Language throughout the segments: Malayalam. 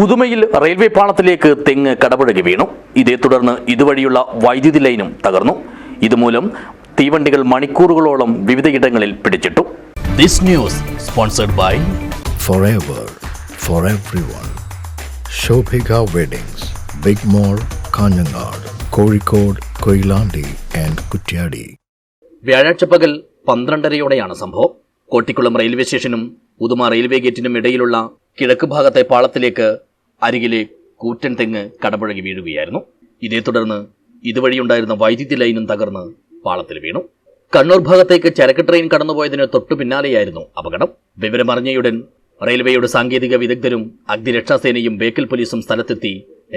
ഉദുമയിൽ റെയിൽവേ പാളത്തിലേക്ക് തെങ്ങ് കടപുഴകി വീണു. ഇതേ തുടർന്ന് ഇതുവഴിയുള്ള വൈദ്യുതി ലൈനും തകർന്നു. ഇതുമൂലം തീവണ്ടികൾ മണിക്കൂറുകളോളം വിവിധയിടങ്ങളിൽ പിടിച്ചിട്ടു. This news sponsored by forever for everyone Shobhika weddings big mall Kanhangad Kozhikode Koyilandy and Kuttiady വ്യാഴാഴ്ച പകൽ പന്ത്രണ്ടരയോടെയാണ് സംഭവം. കോട്ടിക്കുളം റെയിൽവേ സ്റ്റേഷനും ഉദുമ റെയിൽവേ ഗേറ്റിനും ഇടയിലുള്ള കിഴക്ക് ഭാഗത്തെ പാളത്തിലേക്ക് അരികിലെ കൂറ്റൻ തെങ്ങ് കടപുഴകി വീഴുകയായിരുന്നു. ഇതേ തുടർന്ന് ഇതുവഴിയുണ്ടായിരുന്ന വൈദ്യുതി ലൈനും തകർന്ന് പാളത്തിൽ വീണു. കണ്ണൂർ ഭാഗത്തേക്ക് ചരക്ക് ട്രെയിൻ കടന്നുപോയതിന് തൊട്ടു പിന്നാലെയായിരുന്നു അപകടം. വിവരമറിഞ്ഞയുടൻ റെയിൽവേയുടെ സാങ്കേതിക വിദഗ്ധരും അഗ്നിരക്ഷാസേനയും ബേക്കൽ പോലീസും സ്ഥലത്തെത്തി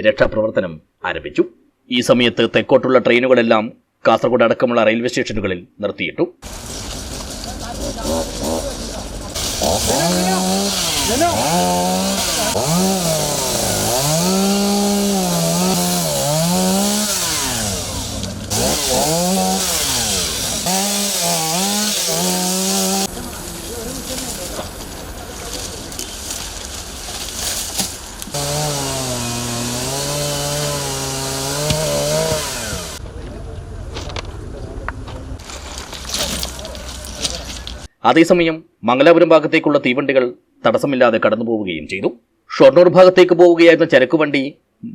രക്ഷാപ്രവർത്തനം ആരംഭിച്ചു. ഈ സമയത്ത് തെക്കോട്ടുള്ള ട്രെയിനുകളെല്ലാം കാസർഗോഡ് അടക്കമുള്ള റെയിൽവേ സ്റ്റേഷനുകളിൽ നിർത്തിയിട്ടു. അതേസമയം മംഗലാപുരം ഭാഗത്തേക്കുള്ള തീവണ്ടികൾ തടസ്സമില്ലാതെ കടന്നു പോവുകയും ചെയ്തു. ഷൊർണൂർ ഭാഗത്തേക്ക് പോവുകയായിരുന്ന ചരക്കുവണ്ടി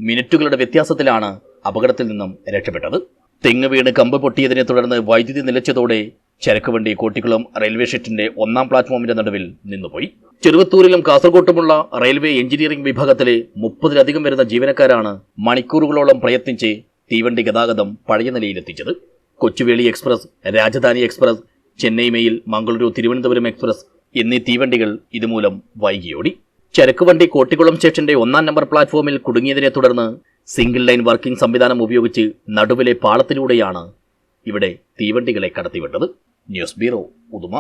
മിനിറ്റുകളുടെ വ്യത്യാസത്തിലാണ് അപകടത്തിൽ നിന്നും രക്ഷപ്പെട്ടത്. തെങ്ങ് വീണ് കമ്പ് പൊട്ടിയതിനെ തുടർന്ന് വൈദ്യുതി നിലച്ചതോടെ ചരക്കുവണ്ടി കോട്ടിക്കുളം റെയിൽവേ ഷെറ്റിന്റെ ഒന്നാം പ്ലാറ്റ്ഫോമിന്റെ നടുവിൽ നിന്നുപോയി. ചെറുവത്തൂരിലും കാസർകോട്ടുമുള്ള റെയിൽവേ എഞ്ചിനീയറിംഗ് വിഭാഗത്തിലെ മുപ്പതിലധികം വരുന്ന ജീവനക്കാരാണ് മണിക്കൂറുകളോളം പ്രയത്നിച്ച് തീവണ്ടി ഗതാഗതം പഴയ നിലയിലെത്തിച്ചത്. Kochuveli express Rajdhani express Chennai mail Mangaluru Thiruvananthapuram express എന്നീ തീവണ്ടികൾ ഇതുമൂലം വൈകിയോടി. ചരക്കുവണ്ടി കോട്ടിക്കുളം സ്റ്റേഷന്റെ ഒന്നാം നമ്പർ പ്ലാറ്റ്ഫോമിൽ കുടുങ്ങിയതിനെ തുടർന്ന് സിംഗിൾ ലൈൻ വർക്കിംഗ് സംവിധാനം ഉപയോഗിച്ച് നടുവിലെ പാളത്തിലൂടെയാണ് ഇവിടെ തീവണ്ടികളെ കടത്തിവിട്ടത്. News bureau Uduma.